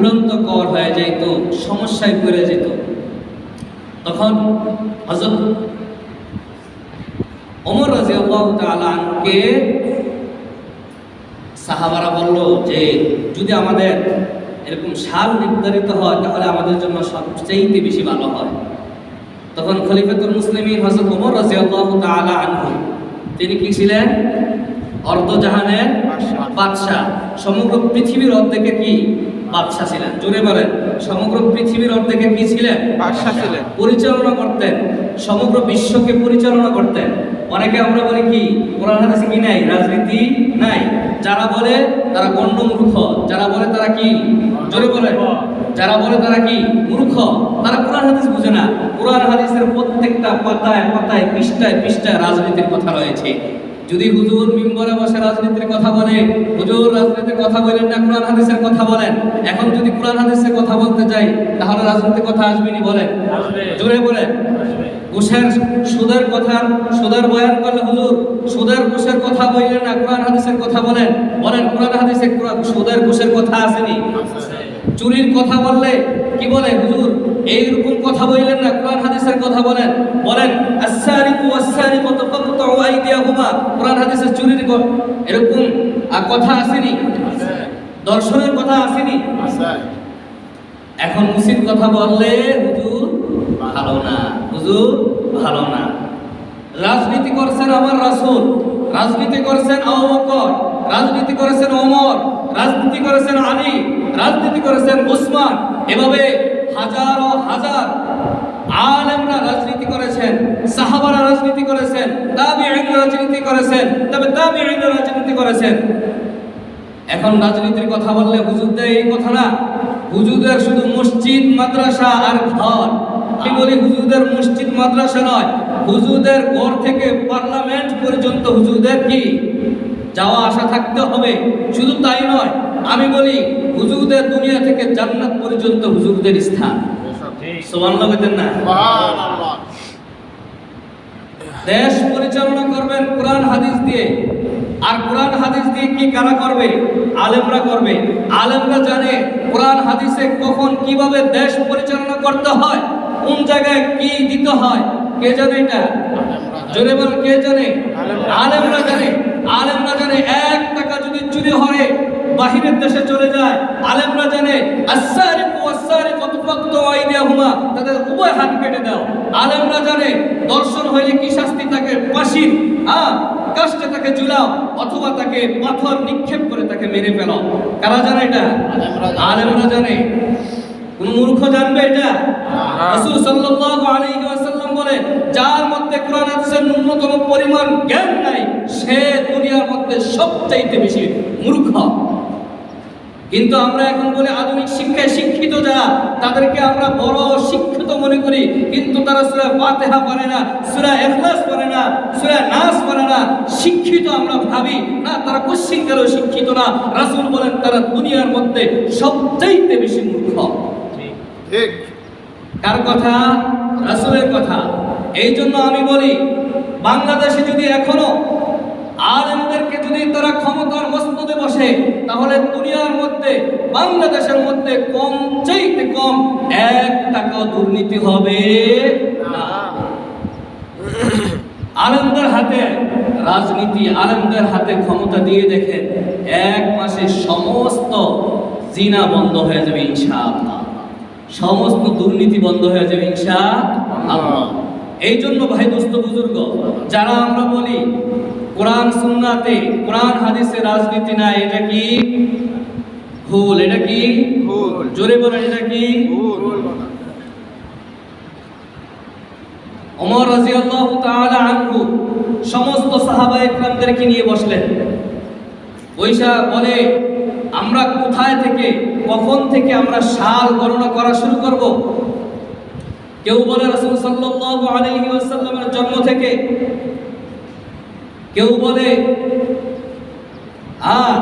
বিভ্রান্তকর হয়ে যেত সমস্যায় পড়ে যেত। তখন হজরত ওমর রাজিয়াল্লাহ তাআলাকে সাহাবারা বলল যে যদি আমাদের এরকম সাল নির্ধারিত হয় তাহলে আমাদের জন্য সবচেয়ে বেশি ভালো হয়। তখন খলিফাতুল মুসলিমিন হযরত ওমর রাদিয়াল্লাহু তাআলা আনহু তিনি কি ছিলেন? অর্ধজাহানের বাদশাহ। সমগ্র পৃথিবীর অর্ধেকে কি? বাদশাহ ছিলেন। জোরে বলেন সমগ্র পৃথিবীর অর্ধেকে কি ছিলেন? বাদশাহ ছিলেন। পরিচালনা করতেন। সমগ্র বিশ্বকে পরিচালনা করতেন। অনেকে আমরা বলি কি কোরআন হাদিসে কি নাই? রাজনীতি নাই। যারা বলে তারা গণ্ড মূর্খ যারা বলে তারা কি? জোরে বলে যারা বলে তারা কি? মূর্খ। তারা কোরআন হাদিস বুঝে না। কোরআন হাদিসের প্রত্যেকটা পাতায় পাতায় পৃষ্ঠায় পৃষ্ঠায় রাজনীতির কথা রয়েছে। যদি হুজুর মিম্বরে বসে রাজনীতির কথা বলে হুজুর রাজনীতির কথা বলেন না কোরআন হাদিসের কথা বলেন। এখন যদি কোরআন হাদিসের কথা বলতে যাই তাহলে রাজনীতির কথা আসবেনি বলেন। জোরে বলেন। ঘুষের সুদের কথা সুদের বয়ান করলে হুজুর সুদের ঘুষের কথা বললেন না কোরআন হাদিসের কথা বলেন। বলেন কোরআন হাদিসে সুদের ঘুষের কথা আসেনি। চুরির কথা বললে কি বলে হুজুর? এইরকম কথা বললেন না কোরআন হাদিসের কথা বলেন। বলেন আসারিকু আইদিয়াহুমা চুরির এরকম কথা আসেনি। দর্শনের কথা আসেনি। এখন কথা বললে, হুজুর, ভালো না। হুজুর, ভালো না। রাজনীতি করছেন আমার রাসূল। রাজনীতি করেছেন আবু বকর। রাজনীতি করেছেন ওমর। রাজনীতি করেছেন আলী। রাজনীতি করেছেন ওসমান। এভাবে হাজার আলেমরা রাজনীতি করেছেন সাহাবারা রাজনীতি করেছেন তাবিঈনরা রাজনীতি করেছেন তবে তাবিঈনরা রাজনীতি করেছেন। এখন রাজনীতির কথা বললে হুজুরদের এই কথা না হুজুরদের শুধু মসজিদ মাদ্রাসা আর ঘর। কি বলি হুজুরদের মসজিদ মাদ্রাসা নয় হুজুরদের ঘর থেকে পার্লামেন্ট পর্যন্ত হুজুরদের কি? যাওয়া আসা থাকতে হবে। শুধু তাই নয় আমি বলি হুজুরদের দুনিয়া থেকে জান্নাত পর্যন্ত হুজুরদের স্থান। না? দেশ পরিচালনা করবেন কোরআন হাদিস দিয়ে আর কোরআন হাদিস দিয়ে কি কারা করবে? আলেমরা করবে। আলেমরা জানে কোরআন, হাদিসে কখন কীভাবে দেশ পরিচালনা করতে হয়, কোন জায়গায় কি দিতে হয়, কে জানে এটা? জোরে বল কে জানে? আলেমরা জানে। আলেমরা জানে এক টাকা যদি চুরি হয় বাহিরের দেশে চলে যায়। আলেমরা জানে তাদের উভয় হাত কেটে দাও। আলেমরা জানে, দর্শন হইলে কি শাস্তি থাকে? ফাঁসির। হ্যাঁ কাষ্টে তাকে ঝুলাও অথবা তাকে পাথর নিক্ষেপ করে তাকে মেরে ফেলো। কারা জানে এটা? আলেমরা জানে। কোন মূর্খ জানবে এটা? রাসূল সাল্লাল্লাহু আলাইহি ওয়াসাল্লাম বলে যার মধ্যে কোরআন হাদিসের ন্যূনতম পরিমাণ জ্ঞান নাই সে দুনিয়ার মধ্যে সবচাইতে বেশি মূর্খ। কিন্তু আমরা এখন বলে আধুনিক শিক্ষায় শিক্ষিত যারা তাদেরকে আমরা বড় শিক্ষিত মনে করি কিন্তু তারা সূরা ফাতিহা পড়ে না। সূরা ইখলাস না সূরা নাস পড়ে না শিক্ষিত আমরা ভাবি। না তারা কোশ্চিন গেলেও শিক্ষিত না। রাসূল বলেন তারা দুনিয়ার মধ্যে সবচাইতে বেশি মূর্খ। ঠিক। কার কথা? রাসূলের কথা। এই জন্য আমি বলি বাংলাদেশে যদি এখনও আলেমদেরকে যদি তারা ক্ষমতার মস্তদে বসে তাহলে দুনিয়ার মধ্যে বাংলাদেশের মধ্যে কম চাইতে কম এক টাকাও দুর্নীতি হবে না। আলেমদের হাতে রাজনীতি আলেমদের হাতে ক্ষমতা দিয়ে দেখেন এক মাসে সমস্ত জিনা বন্ধ হয়ে যাবে ইনশাআল্লাহ। সমস্ত দুর্নীতি বন্ধ হয়ে যাবে ইনশাআল্লাহ। এই জন্য ভাই দোস্ত বুজুর্গ যারা আমরা বলি কোরআন সুন্নাতে কোরআন হাদিসে রাজনীতি নাই এটা কি? ভুল এটা কি? ভুল। জোরে বলেন এটা কি? ভুল। ওমর রাদিয়াল্লাহু তাআলা আনহু সমস্ত সাহাবা একরামদেরকে নিয়ে বসলেন। ওইসা বলে, আমরা কোথায় থেকে, কখন থেকে আমরা সাল গণনা করা শুরু করব? কেউ বলে, রাসূল সাল্লাল্লাহু আলাইহি ওয়াসাল্লামের জন্ম থেকে। কেউ বলে আর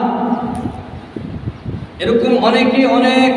এরকম অনেকে অনেক